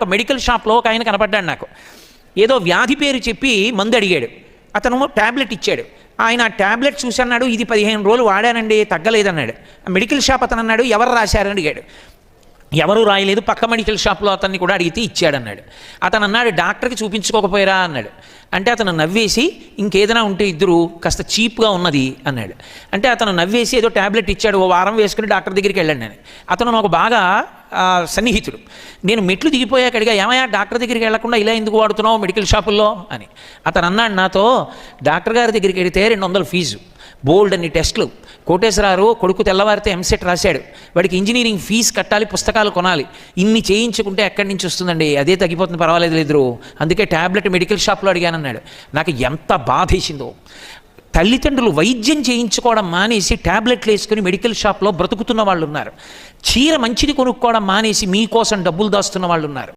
ఒక మెడికల్ షాప్లో ఒక ఆయన కనపడ్డాడు నాకు. ఏదో వ్యాధి పేరు చెప్పి మందు అడిగాడు. అతను ట్యాబ్లెట్ ఇచ్చాడు. ఆయన ఆ ట్యాబ్లెట్ చూసి అన్నాడు ఇది పదిహేను రోజులు వాడానండి తగ్గలేదన్నాడు. ఆ మెడికల్ షాప్ అతను అన్నాడు ఎవరు రాశారని అడిగాడు. ఎవరూ రాయలేదు పక్క మెడికల్ షాప్లో అతన్ని కూడా అడిగితే ఇచ్చాడన్నాడు. అతను అన్నాడు డాక్టర్కి చూపించుకోకపోయారా అన్నాడు. అంటే అతను నవ్వేసి ఇంకేదైనా ఉంటే ఇద్దరు కాస్త చీప్గా ఉన్నది అన్నాడు. అంటే అతను నవ్వేసి ఏదో ట్యాబ్లెట్ ఇచ్చాడు ఓ వారం వేసుకుని డాక్టర్ దగ్గరికి వెళ్ళాను నేను అతను నాకు బాగా సన్నిహితుడు. నేను మెట్లు దిగిపోయాక అడిగా ఏమయ్యా డాక్టర్ దగ్గరికి వెళ్ళకుండా ఇలా ఎందుకు వాడుతున్నావు మెడికల్ షాపుల్లో? అని. అతను అన్నాడు నాతో డాక్టర్ గారి దగ్గరికి వెడితే రెండు వందలు ఫీజు. బోల్డ్ అన్ని టెస్టులు. కోటేశ్వరారు కొడుకు తెల్లవారితే ఎంసెట్ రాశాడు. వాడికి ఇంజనీరింగ్ ఫీజు కట్టాలి పుస్తకాలు కొనాలి. ఇన్ని చేయించుకుంటే ఎక్కడి నుంచి వస్తుందండి? అదే తగ్గిపోతుంది పర్వాలేదు లేదు అందుకే ట్యాబ్లెట్ మెడికల్ షాప్లో అడిగానన్నాడు. నాకు ఎంత బాధేసిందో తల్లిదండ్రులు వైద్యం చేయించుకోవడం మానేసి ట్యాబ్లెట్లు వేసుకుని మెడికల్ షాప్లో బ్రతుకుతున్న వాళ్ళు ఉన్నారు చీర మంచిది కొనుక్కోవడం మానేసి మీకోసం డబ్బులు దాస్తున్న వాళ్ళు ఉన్నారు